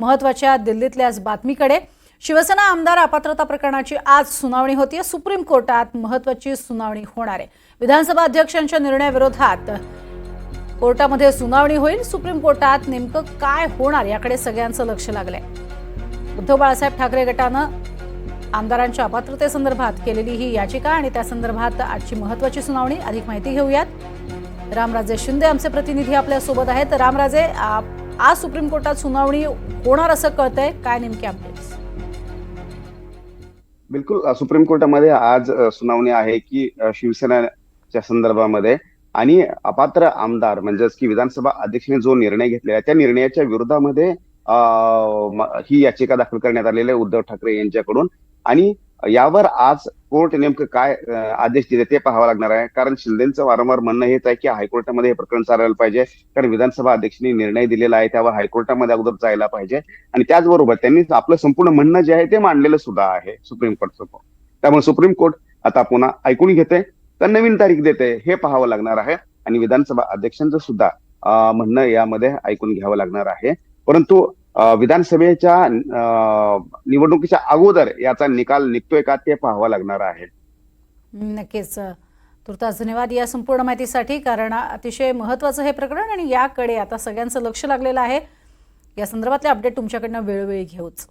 महत्त्वाच्या दिल्लीतल्या आज बातमीकडे. शिवसेना आमदार अपात्रता प्रकरणाची आज सुनावणी होतीये सुप्रीम कोर्टात महत्वाची सुनावणी होणार आहे. विधानसभा अध्यक्षांच्या निर्णयाविरोधात कोर्टामध्ये सुनावणी होईल. सुप्रीम कोर्टात नेमकं काय होणार याकडे सगळ्यांचं लक्ष लागलंय. उद्धव बाळासाहेब ठाकरे गटानं आमदारांच्या अपात्रतेसंदर्भात केलेली ही याचिका आणि त्या संदर्भात आजची महत्वाची सुनावणी. अधिक माहिती घेऊयात. रामराजे शिंदे आमचे प्रतिनिधी आपल्यासोबत आहेत. रामराजे आप आज सुप्रीम कोर्टात सुनावणी होणार असं कळतंय. काय नेमके अपडेट्स बिलकुल सुप्रीम कोर्टामध्ये आज सुनावणी आहे की शिवसेनाच्या संदर्भामध्ये आणि अपात्र आमदार म्हणजेच की विधानसभा अध्यक्षाने जो निर्णय घेतलेला आहे त्या निर्णयाच्या विरोधामध्ये ही याचिका दाखल करण्यात आलेली आहे उद्धव ठाकरे यांच्याकडून. आणि यावर आज कोर्ट नेमकं काय आदेश दिले ते पाहावं लागणार आहे. कारण शिंदेचं वारंवार म्हणणं हेच आहे की हायकोर्टामध्ये हे प्रकरण चालायला पाहिजे. कारण विधानसभा अध्यक्षांनी निर्णय दिलेला आहे त्यावर हायकोर्टामध्ये अगोदर जायला पाहिजे. आणि त्याचबरोबर त्यांनी आपलं संपूर्ण म्हणणं जे आहे ते मांडलेलं सुद्धा आहे सुप्रीम कोर्टचं त्यामुळे सुप्रीम कोर्ट आता पुन्हा ऐकून घेते तर नवीन तारीख देते हे पाहावं लागणार आहे. आणि विधानसभा अध्यक्षांचं सुद्धा म्हणणं यामध्ये ऐकून घ्यावं लागणार आहे. परंतु विधानसभेच्या निवडणुकीच्या अगोदर याचा निकाल निघतोय का ते पाहावं लागणार आहे. नक्कीच. तुर्तास धन्यवाद या संपूर्ण माहितीसाठी कारण अतिशय महत्त्वाचं हे प्रकरण आणि याकडे आता सगळ्यांचं लक्ष लागलेलं आहे. या संदर्भातले अपडेट तुमच्याकडनं वेळोवेळी घेऊच.